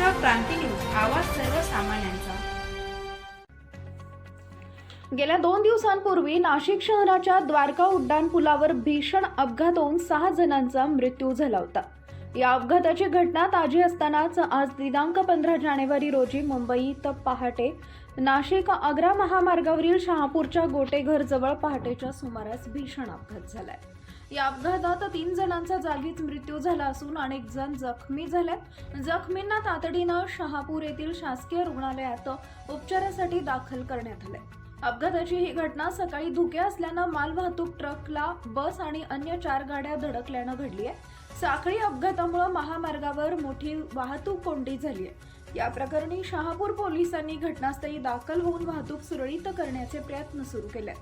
Maharashtra Kranti news आवाज सर्वसामान्यांचा. गेल्या दोन दिवसांपूर्वी नाशिक शहराच्या द्वारका उड्डाण पुलावर भीषण अपघात होऊन सहा जणांचा मृत्यू झाला होता. या अपघाताची घटना ताजी असतानाच आज दिनांक पंधरा जानेवारी रोजी मुंबईत पहाटे नाशिक आग्रा महामार्गावरील शहापूरच्या गोटेघर जवळ पहाटेच्या सुमारास भीषण अपघात झालाय. या अपघातात तीन जणांचा जागीच मृत्यू झाला असून अनेक जण जखमी झालेत. जखमींना तातडीनं शहापूर येथील शासकीय रुग्णालयात उपचारासाठी दाखल करण्यात आले अपघाताची ही घटना सकाळी धुके असल्यानं मालवाहतूक ट्रकला बस आणि अन्य चार गाड्या धडकल्यानं घडली आहे. साखळी अपघातामुळे महामार्गावर मोठी वाहतूक कोंडी झाली आहे. या प्रकरणी शहापूर पोलिसांनी घटनास्थळी दाखल होऊन वाहतूक सुरळीत करण्याचे प्रयत्न सुरू केले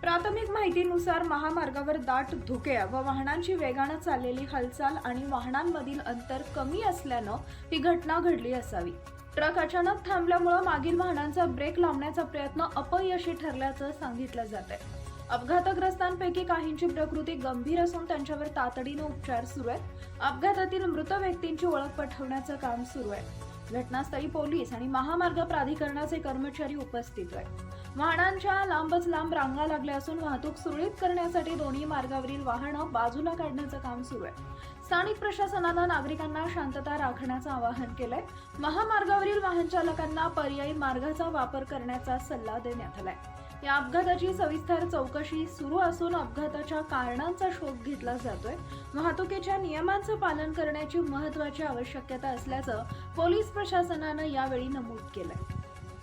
प्राथमिक माहितीनुसार महामार्गावर दाट धुके व वाहनांची वेगानं चाललेली हालचाल आणि वाहनांमधील अंतर कमी असल्यानं ही घटना घडली असावी. ट्रक अचानक थांबल्यामुळं मागील वाहनांचा ब्रेक लावण्याचा प्रयत्न अपयशी ठरल्याचं सांगितलं जात आहे अपघातग्रस्तांपैकी काहींची प्रकृती गंभीर असून त्यांच्यावर तातडीनं उपचार सुरू आहेत. अपघातातील मृत व्यक्तींची ओळख पटवण्याचं काम सुरू आहे. घटनास्थळी पोलीस आणि महामार्ग प्राधिकरणाचे कर्मचारी उपस्थित आहेत. वाहनांच्या लांबच लांब रांगा लागल्या असून वाहतूक सुरळीत करण्यासाठी दोन्ही मार्गावरील वाहनं बाजूला काढण्याचं काम सुरू आहे. स्थानिक प्रशासनानं नागरिकांना शांतता राखण्याचं आवाहन केलंय. महामार्गावरील वाहन चालकांना पर्यायी मार्गाचा वापर करण्याचा सल्ला देण्यात आलाय. या अपघाताची सविस्तर चौकशी सुरू असून अपघाताच्या कारणांचा शोध घेतला जातोय. वाहतुकीच्या नियमांचं पालन करण्याची महत्वाची आवश्यकता असल्याचं पोलीस प्रशासनानं यावेळी नमूद केलंय.